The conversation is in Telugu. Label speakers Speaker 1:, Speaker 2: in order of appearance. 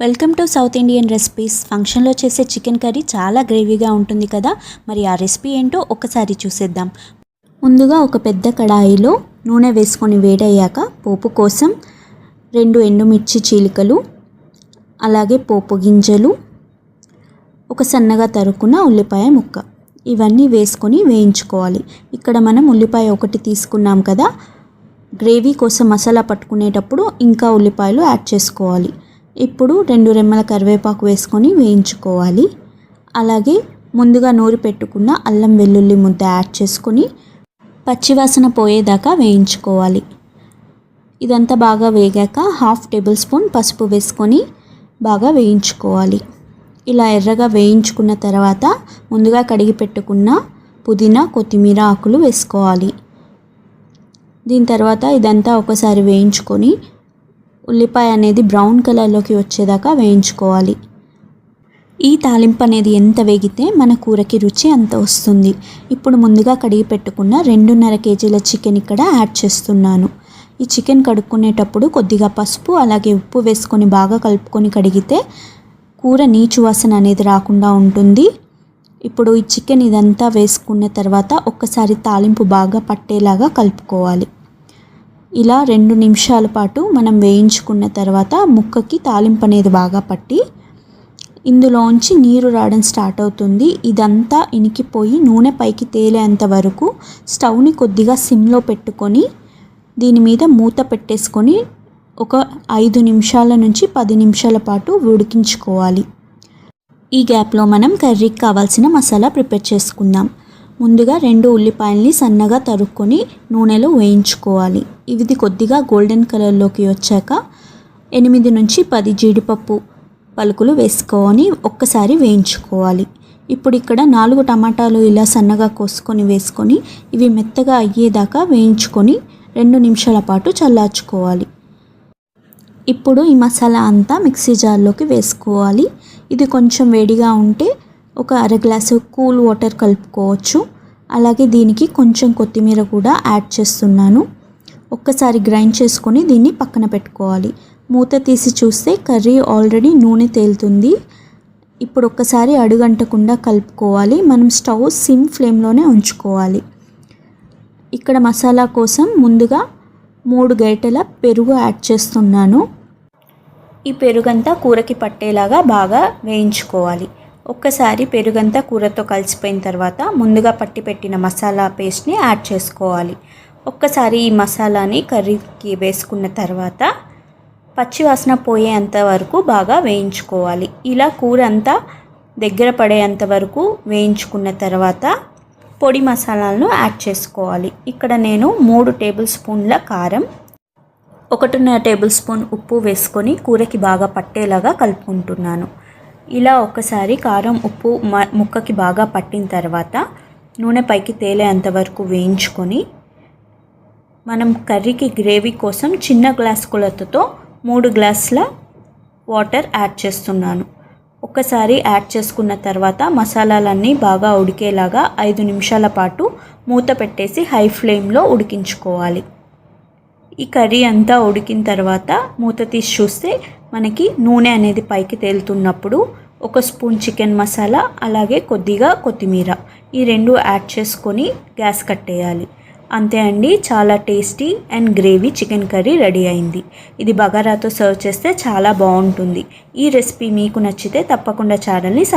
Speaker 1: Welcome to south Indian recipes. ఫంక్షన్లో చేసే చికెన్ కర్రీ చాలా గ్రేవీగా ఉంటుంది కదా? మరి ఆ రెసిపీ ఏంటో ఒకసారి చూసేద్దాం. ముందుగా ఒక పెద్ద కడాయిలో నూనె వేసుకొని వేడయ్యాక పోపు కోసం రెండు ఎండుమిర్చి చీలికలు అలాగే పోపు గింజలు ఒక సన్నగా తరుక్కున్న ఉల్లిపాయ ముక్క. ఇవన్నీ వేసుకొని వేయించుకోవాలి. ఇక్కడ మనం ఉల్లిపాయ ఒకటి తీసుకున్నాం కదా? గ్రేవీ కోసం మసాలా పట్టుకునేటప్పుడు ఇంకా ఉల్లిపాయలు యాడ్ చేసుకోవాలి. ఇప్పుడు రెండు రెమ్మల కరివేపాకు వేసుకొని వేయించుకోవాలి. అలాగే ముందుగా నూరి పెట్టుకున్న అల్లం వెల్లుల్లి ముద్ద యాడ్ చేసుకొని పచ్చివాసన పోయేదాకా వేయించుకోవాలి. ఇదంతా బాగా వేగాక హాఫ్ టేబుల్ స్పూన్ పసుపు వేసుకొని బాగా వేయించుకోవాలి. ఇలా ఎర్రగా వేయించుకున్న తర్వాత ముందుగా కడిగి పెట్టుకున్న పుదీనా కొత్తిమీర ఆకులు వేసుకోవాలి. దీని తర్వాత ఇదంతా ఒకసారి వేయించుకొని ఉల్లిపాయ అనేది బ్రౌన్ కలర్లోకి వచ్చేదాకా వేయించుకోవాలి. ఈ తాలింపు అనేది ఎంత వేగితే మన కూరకి రుచి అంత వస్తుంది. ఇప్పుడు ముందుగా కడిగి పెట్టుకున్న రెండున్నర కేజీల చికెన్ ఇక్కడ యాడ్ చేస్తున్నాను. ఈ చికెన్ కడుక్కునేటప్పుడు కొద్దిగా పసుపు అలాగే ఉప్పు వేసుకొని బాగా కలుపుకొని కడిగితే కూర నీచు వాసన అనేది రాకుండా ఉంటుంది. ఇప్పుడు ఈ చికెన్ ఇదంతా వేసుకున్న తర్వాత ఒక్కసారి తాలింపు బాగా పట్టేలాగా కలుపుకోవాలి. ఇలా రెండు నిమిషాల పాటు మనం వేయించుకున్న తర్వాత ముక్కకి తాలింపు అనేది బాగా పట్టి ఇందులోంచి నీరు రావడం స్టార్ట్ అవుతుంది. ఇదంతా ఇనికిపోయి నూనె పైకి తేలేంత వరకు స్టవ్ని కొద్దిగా సిమ్లో పెట్టుకొని దీని మీద మూత పెట్టేసుకొని ఒక ఐదు నిమిషాల నుంచి పది నిమిషాల పాటు ఉడికించుకోవాలి. ఈ గ్యాప్లో మనం కర్రీకి కావాల్సిన మసాలా ప్రిపేర్ చేసుకుందాం. ముందుగా రెండు ఉల్లిపాయల్ని సన్నగా తరుక్కొని నూనెలో వేయించుకోవాలి. ఇది కొద్దిగా గోల్డెన్ కలర్లోకి వచ్చాక ఎనిమిది నుంచి పది జీడిపప్పు పలుకులు వేసుకొని ఒక్కసారి వేయించుకోవాలి. ఇప్పుడు ఇక్కడ నాలుగు టమాటాలు ఇలా సన్నగా కోసుకొని వేసుకొని ఇవి మెత్తగా అయ్యేదాకా వేయించుకొని రెండు నిమిషాల పాటు చల్లార్చుకోవాలి. ఇప్పుడు ఈ మసాలా అంతా మిక్సీ జార్లోకి వేసుకోవాలి. ఇది కొంచెం వేడిగా ఉంటే ఒక అర గ్లాసు కూల్ వాటర్ కలుపుకోవచ్చు. అలాగే దీనికి కొంచెం కొత్తిమీర కూడా యాడ్ చేస్తున్నాను. ఒక్కసారి గ్రైండ్ చేసుకొని దీన్ని పక్కన పెట్టుకోవాలి. మూత తీసి చూస్తే కర్రీ ఆల్రెడీ నూనె తేలుతుంది. ఇప్పుడు ఒక్కసారి అడుగంటకుండా కలుపుకోవాలి. మనం స్టవ్ సిమ్ ఫ్లేమ్లోనే ఉంచుకోవాలి. ఇక్కడ మసాలా కోసం ముందుగా మూడు గరిటెల పెరుగు యాడ్ చేస్తున్నాను. ఈ పెరుగంతా కూరకి పట్టేలాగా బాగా వేయించుకోవాలి. ఒక్కసారి పెరుగంతా కూరతో కలిసిపోయిన తర్వాత ముందుగా పట్టి పెట్టిన మసాలా పేస్ట్ని యాడ్ చేసుకోవాలి. ఒక్కసారి ఈ మసాలాని కర్రీకి వేసుకున్న తర్వాత పచ్చివాసన పోయేంత వరకు బాగా వేయించుకోవాలి. ఇలా కూర అంతా దగ్గర పడేంత వరకు వేయించుకున్న తర్వాత పొడి మసాలాలను యాడ్ చేసుకోవాలి. ఇక్కడ నేను మూడు టేబుల్ స్పూన్ల కారం ఒకటిన్నర టేబుల్ స్పూన్ ఉప్పు వేసుకొని కూరకి బాగా పట్టేలాగా కలుపుకుంటున్నాను. ఇలా ఒకసారి కారం ఉప్పు ముక్కకి బాగా పట్టిన తర్వాత నూనె పైకి తేలేంత వరకు వేయించుకొని మనం కర్రీకి గ్రేవీ కోసం చిన్న గ్లాస్ కొలతతో మూడు గ్లాసుల వాటర్ యాడ్ చేస్తున్నాను. ఒక్కసారి యాడ్ చేసుకున్న తర్వాత మసాలాలన్నీ బాగా ఉడికేలాగా ఐదు నిమిషాల పాటు మూత పెట్టేసి హై ఫ్లేమ్లో ఉడికించుకోవాలి. ఈ కర్రీ అంతా ఉడికిన తర్వాత మూత తీసి చూస్తే మనకి నూనె అనేది పైకి తేలుతున్నప్పుడు ఒక స్పూన్ చికెన్ మసాలా అలాగే కొద్దిగా కొత్తిమీర. ఈ రెండు యాడ్ చేసుకొని గ్యాస్ కట్టేయాలి అంతే అండి చాలా tasty and gravy chicken curry ready అయింది. ఇది బగారాతో సర్వ్ చేస్తే చాలా బాగుంటుంది. ఈ రెసిపీ మీకు నచ్చితే తప్పకుండా ఛానల్ని సబ్